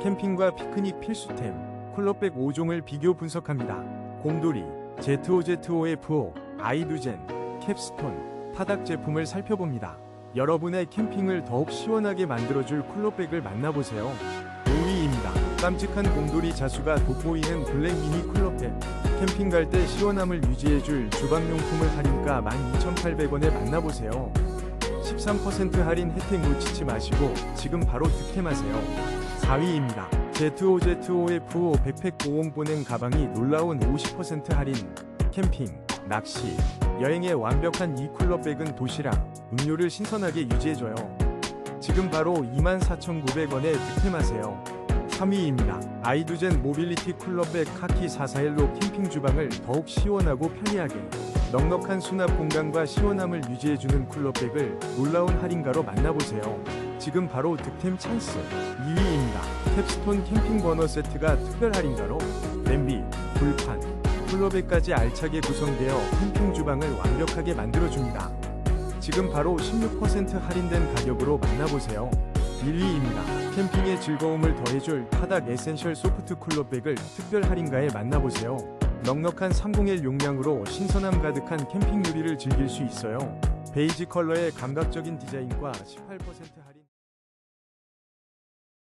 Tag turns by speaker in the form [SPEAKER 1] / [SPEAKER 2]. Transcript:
[SPEAKER 1] 캠핑과 피크닉 필수템, 쿨러백 5종을 비교 분석합니다. 곰돌이, Z5Z5F5, 아이두젠, 캡스톤, 타닥 제품을 살펴봅니다. 여러분의 캠핑을 더욱 시원하게 만들어줄 쿨러백을 만나보세요. 5위입니다. 깜찍한 곰돌이 자수가 돋보이는 블랙 미니 쿨러백. 캠핑 갈 때 시원함을 유지해줄 주방용품을 할인가 12,800원에 만나보세요. 13% 할인 혜택 놓치지 마시고 지금 바로 득템하세요. 4위입니다. Z5Z5F5 백팩 보온 보냉 가방이 놀라운 50% 할인. 캠핑, 낚시, 여행에 완벽한 이 쿨러백은 도시락, 음료를 신선하게 유지해줘요. 지금 바로 24,900원에 득템하세요. 3위입니다. 아이두젠 모빌리티 쿨러백 카키 44일로 캠핑 주방을 더욱 시원하고 편리하게 넉넉한 수납 공간과 시원함을 유지해주는 쿨러백을 놀라운 할인가로 만나보세요. 지금 바로 득템 찬스 2위입니다. 캡스톤 캠핑 버너 세트가 특별 할인가로 냄비, 불판, 쿨러백까지 알차게 구성되어 캠핑 주방을 완벽하게 만들어줍니다. 지금 바로 16% 할인된 가격으로 만나보세요. 1위입니다. 캠핑의 즐거움을 더해줄 타닥 에센셜 소프트 쿨러백을 특별 할인가에 만나보세요. 넉넉한 301 용량으로 신선함 가득한 캠핑 요리를 즐길 수 있어요. 베이지 컬러의 감각적인 디자인과 18% 할인